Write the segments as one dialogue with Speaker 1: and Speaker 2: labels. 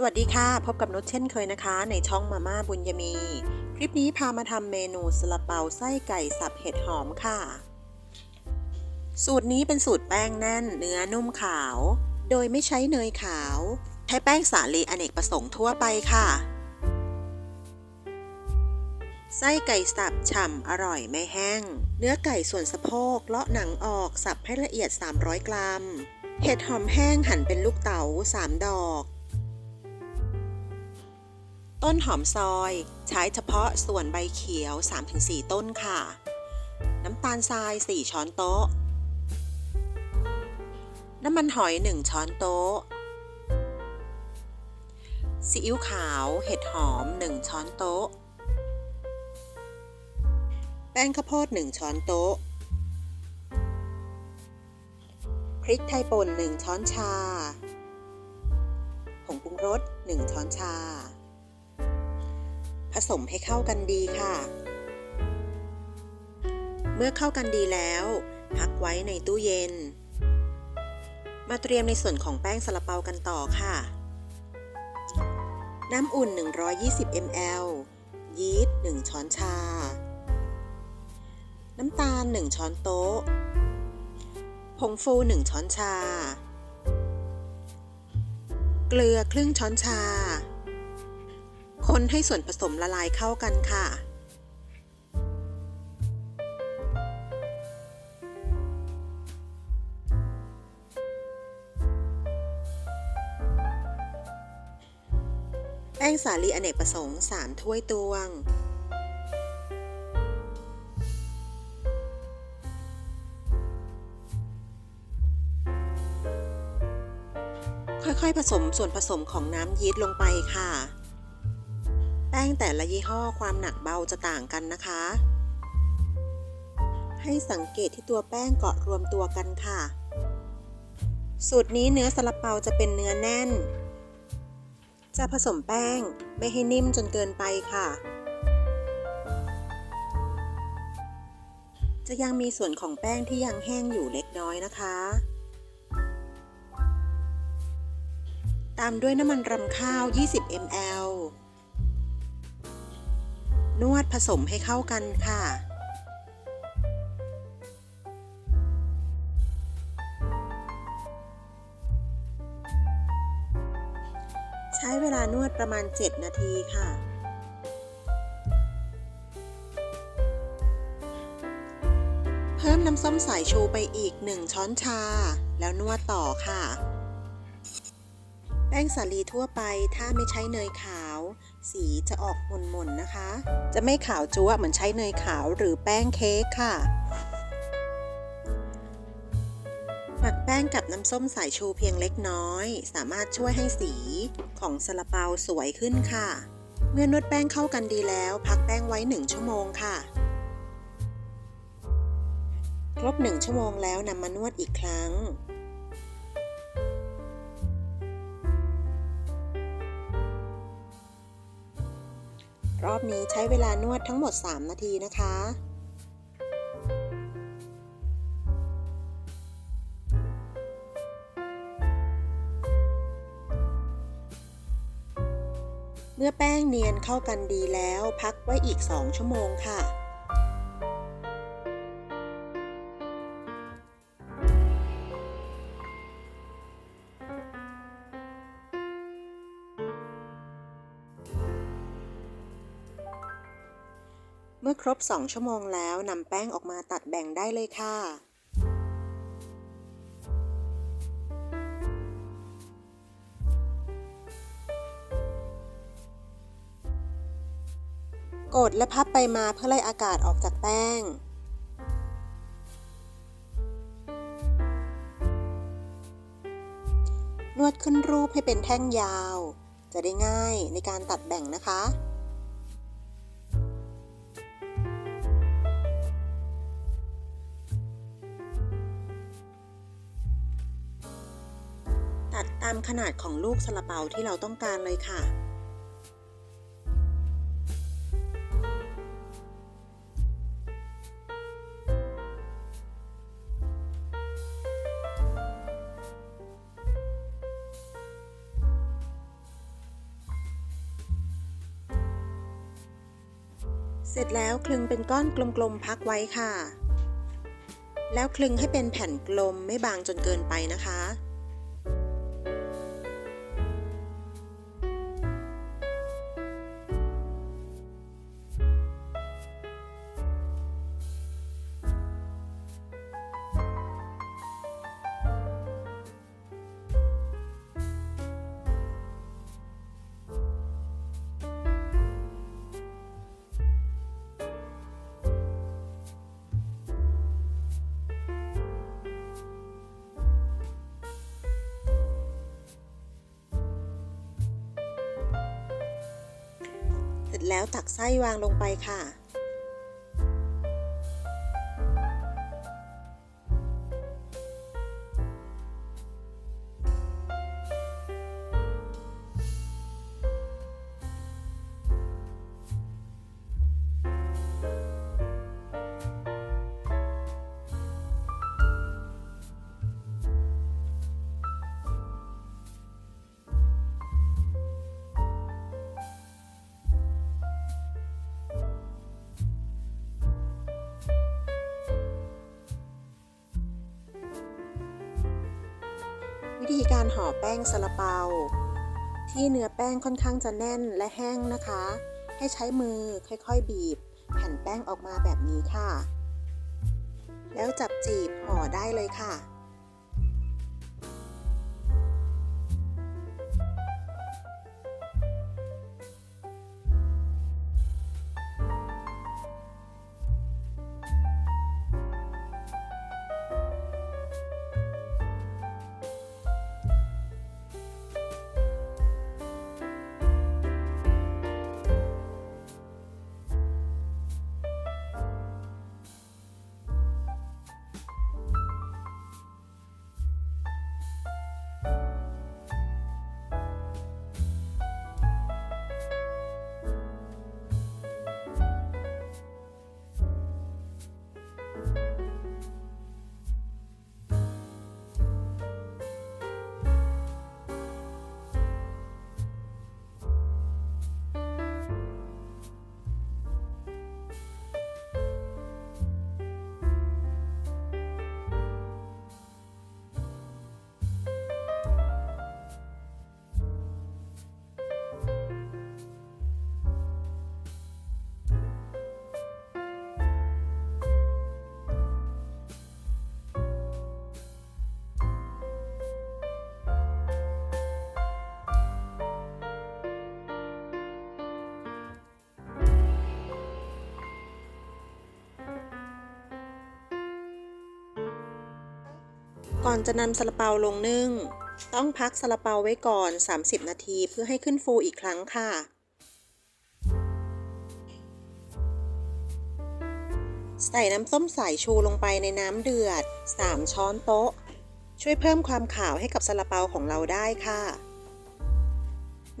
Speaker 1: สวัสดีค่ะ พบกับนุชเช่นเคยนะคะ ในช่องมาม่าบุญยมี คลิปนี้พามาทำเมนูสลาเปาไส้ไก่สับเห็ดหอมค่ะ สูตรนี้เป็นสูตรแป้งแน่นเนื้อนุ่มขาว โดยไม่ใช้เนยขาว ใช้แป้งสาลีอเนกประสงค์ทั่วไปค่ะ ไส้ไก่สับฉ่ำอร่อยไม่แห้ง เนื้อไก่ส่วนสะโพกเลาะหนังออกสับให้ละเอียด 300 กรัม เห็ดหอมแห้งหั่นเป็นลูกเต๋า 3 ดอก ต้นหอมซอย ใช้เฉพาะส่วนใบเขียว 3-4 ต้นค่ะ น้ำตาลทราย 4 ช้อนโต๊ะ น้ำมันหอย 1 ช้อนโต๊ะ ซีอิ๊วขาว เห็ดหอม 1 ช้อนโต๊ะ แป้งข้าวโพด 1 ช้อนโต๊ะ พริกไทยป่น 1 ช้อนชา ผงปรุงรส 1 ช้อนชา ผสมให้เข้ากันดีค่ะ เมื่อเข้ากันดีแล้ว พักไว้ในตู้เย็น มาเตรียมในส่วนของแป้งสลาเปากันต่อค่ะ น้ำอุ่น 120 ml ยีสต์ 1 ช้อนชา น้ำตาล 1 ช้อนโต๊ะ ผงฟู 1 ช้อนชา เกลือครึ่งช้อนชา คนให้ส่วนผสมละลายเข้ากันค่ะ แป้งสาลีอเนกประสงค์ 3 ถ้วยตวงค่อยๆ ผสมส่วนผสมของน้ำยีสต์ลงไปค่ะ ป้งแต่ละยี่ห้อความหนักเบาจะต่างกันนะคะ ให้สังเกตที่ตัวแป้งเกาะรวมตัวกันค่ะ สูตรนี้เนื้อสลับเปาจะเป็นเนื้อแน่น จะผสมแป้งไม่ให้นิ่มจนเกินไปค่ะ จะยังมีส่วนของแป้งที่ยังแห้งอยู่เล็กน้อยนะคะตามด้วยน้ำมันรำข้าว 20 ml นวดผสมให้เข้ากันค่ะ ใช้เวลานวดประมาณ 7 นาทีค่ะ เพิ่มน้ำส้มสายชูไปอีก 1 ช้อนชา แล้วนวดต่อค่ะ แป้งสาลีทั่วไปถ้าไม่ใช้เนยขาว สีจะออกหม่นๆนะคะ จะไม่ขาวจั๊วเหมือนใช้เนยขาวหรือแป้งเค้กค่ะ หมักแป้งกับน้ำส้มสายชูเพียงเล็กน้อย สามารถช่วยให้สีของซาลาเปาสวยขึ้นค่ะ เมื่อนวดแป้งเข้ากันดีแล้ว พักแป้งไว้ 1 ชั่วโมงค่ะ ครบ 1 ชั่วโมงแล้วนำมานวดอีกครั้ง รอบนี้ใช้เวลานวดทั้งหมด 3 นาทีนะคะเมื่อแป้งเนียนเข้ากันดีแล้ว พักไว้อีก 2 ชั่วโมงค่ะ มื่อครบ 2 ชั่วโมงแล้วนำแป้งออกมาตัดแบ่งได้เลยค่ะกดและพับไปมาเพื่อไล่อากาศออกจากแป้ง นวดขึ้นรูปให้เป็นแท่งยาว จะได้ง่ายในการตัดแบ่งนะคะามขนาดของลูกซาลาเปาที่เราต้องการเลยค่ะ เสร็จแล้วคลึงเป็นก้อนกลมๆพักไว้ค่ะ แล้วคลึงให้เป็นแผ่นกลมไม่บางจนเกินไปนะคะ แล้วตักไส้วางลงไปค่ะ ธีการห่อแป้งซาลาเปา ที่เนื้อแป้งค่อนข้างจะแน่นและแห้งนะคะ ให้ใช้มือค่อยๆบีบ แผ่นแป้งออกมาแบบนี้ค่ะ แล้วจับจีบห่อได้เลยค่ะ ก่อนจะนำซาลาเปาลงนึ่ง ต้องพักซาลาเปาไว้ก่อน 30 นาทีเพื่อให้ขึ้นฟูอีกครั้งค่ะ ใส่น้ำส้มสายชูลงไปในน้ำเดือด 3 ช้อนโต๊ะ ช่วยเพิ่มความขาวให้กับซาลาเปาของเราได้ค่ะ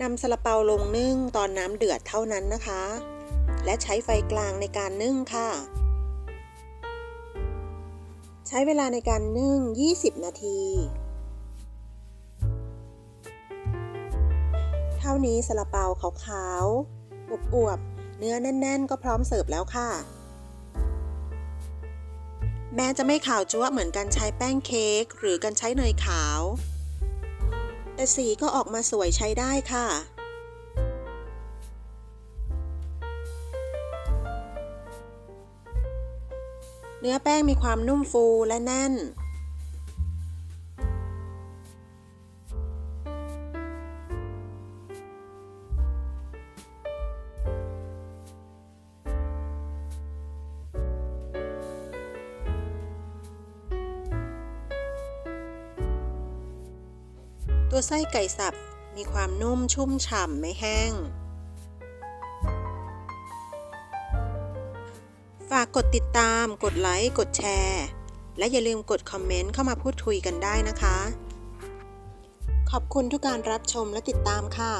Speaker 1: นำซาลาเปาลงนึ่งตอนน้ำเดือดเท่านั้นนะคะ และใช้ไฟกลางในการนึ่งค่ะ ใช้เวลาในการนึ่ง 20 นาที เท่านี้ซาลาเปาขาวๆอวบๆเนื้อแน่น ๆ ก็พร้อมเสิร์ฟแล้วค่ะ แม้จะไม่ขาวจั๊วเหมือนการใช้แป้งเค้กหรือการใช้เนยขาว แต่สีก็ออกมาสวยใช้ได้ค่ะ เนื้อแป้งมีความนุ่มฟูและแน่น ตัวไส้ไก่สับมีความนุ่มชุ่มฉ่ำไม่แห้ง ฝากกดติดตาม กดไลค์ กดแชร์ และอย่าลืมกดคอมเมนต์เข้ามาพูดคุยกันได้นะคะ ขอบคุณทุกการรับชมและติดตามค่ะ